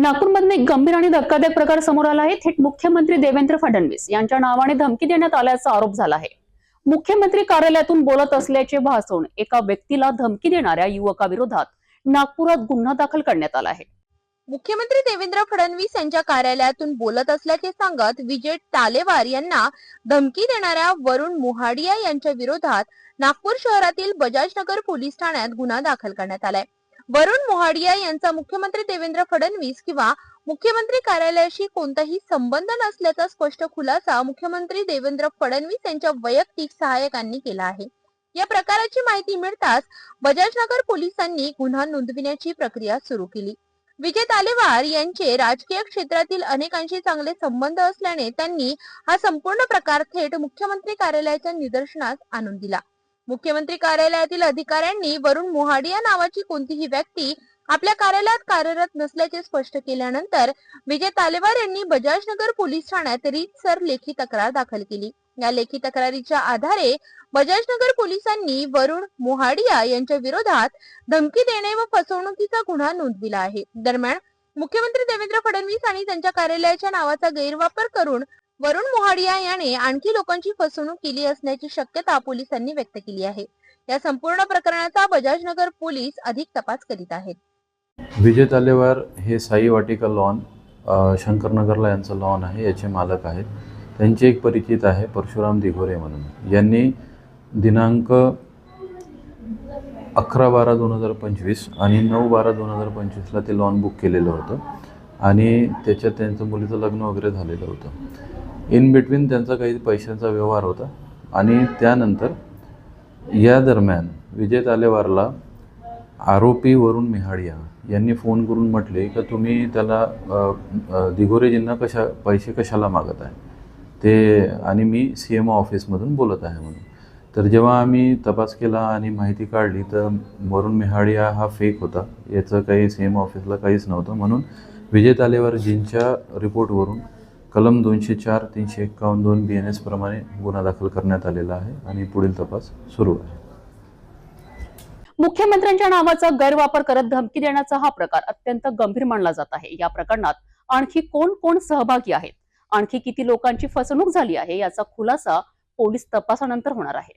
नागपूरमधून एक गंभीर आणि धक्कादायक प्रकार समोर आला आहे. थेट मुख्यमंत्री देवेंद्र फडणवीस यांच्या नावाने धमकी देण्यात आल्याचा आरोप झाला आहे. मुख्यमंत्री कार्यालयातून बोलत असल्याचे भासून एका व्यक्तीला धमकी देणाऱ्या युवकाविरोधात नागपुरात गुन्हा दाखल करण्यात आला आहे. मुख्यमंत्री देवेंद्र फडणवीस यांच्या कार्यालयातून बोलत असल्याचे सांगत विजय तालेवार यांना धमकी देणाऱ्या वरुण मोहाडिया यांच्या विरोधात नागपूर शहरातील बजाजनगर पोलीस ठाण्यात गुन्हा दाखल करण्यात आलाय. वरुण मोहाडिया यांचा मुख्यमंत्री देवेंद्र फडणवीस किंवा मुख्यमंत्री कार्यालयाशी कोणताही संबंध नसल्याचा स्पष्ट खुलासा मुख्यमंत्री देवेंद्र फडणवीस यांच्या वैयक्तिक सहाय्यकांनी केला आहे. या प्रकाराची माहिती मिळताच बजाजनगर पोलिसांनी गुन्हा नोंदविण्याची प्रक्रिया सुरू केली. विजय तालेवार यांचे राजकीय क्षेत्रातील अनेकांशी चांगले संबंध असल्याने त्यांनी हा संपूर्ण प्रकार थेट मुख्यमंत्री कार्यालयाच्या निदर्शनास आणून दिला. मुख्यमंत्री कार्यालयातील अधिकाऱ्यांनी वरुण मोहाडिया नावाची कोणतीही व्यक्ती आपल्या कार्यालयात कार्यरत नसल्याचे स्पष्ट केल्यानंतर विजय तालेवार यांनी बजाजनगर पोलीस ठाण्यात रीतसर लेखी तक्रार दाखल केली. या लेखी तक्रारीच्या आधारे बजाजनगर पोलिसांनी वरुण मोहाडिया यांच्या विरोधात धमकी देणे व फसवणुकीचा गुन्हा नोंदविला आहे. दरम्यान मुख्यमंत्री देवेंद्र फडणवीस आणि त्यांच्या कार्यालयाच्या नावाचा गैरवापर करून वरुण मोहाडिया याने आणखी लोकांची फसवणूक केली असण्याची शक्यता पोलिसांनी व्यक्त केली आहे. या संपूर्ण प्रकरणाचा बजाजनगर पोलीस अधिक तपास करीत आहेत. विजय तालेवार हे साई वाटिका लॉन शंकरनगरला यांचं लॉन आहे याचे मालक आहेत. त्यांचे एक परिचित आहे परशुराम दिघोरे म्हणून. यांनी दिनांक अकरा बारा दोन हजार पंचवीस आणि नऊ बारा दोन हजार पंचवीसला ते लॉन बुक केलेलं होतं. आणि त्याच्यात त्यांचं मुलीचं लग्न वगैरे झालेलं होतं. इन बिटवीन त्यांचा काही पैशांचा व्यवहार होता. आणि त्यानंतर या दरम्यान विजय तालेवारला आरोपी वरुण मिहाडिया यांनी फोन करून म्हटले का तुम्ही त्याला दिघोरेजींना कशा पैसे कशाला मागत आहे? ते आणि मी सी एम ऑफिसमधून बोलत आहे म्हणून. तर जेव्हा आम्ही तपास केला आणि माहिती काढली तर वरुण मिहाडिया हा फेक होता. याचं काही सी एम ऑफिसला काहीच नव्हतं. म्हणून विजय तालेवारजींच्या रिपोर्टवरून कलम दोनशे चार तीनशे एक्कावन्न दोन बी एन एसप्रमाणे गुन्हा दाखल करण्यात आलेला आहे आणि पुढील तपास सुरू आहे. मुख्यमंत्र्यांच्या नावाचा गैरवापर करत धमकी देण्याचा हा प्रकार अत्यंत गंभीर मानला जात आहे. या प्रकरणात आणखी कोण कोण सहभागी आहेत? आणखी किती लोकांची फसवणूक झाली आहे याचा खुलासा पोलीस तपासानंतर होणार आहे.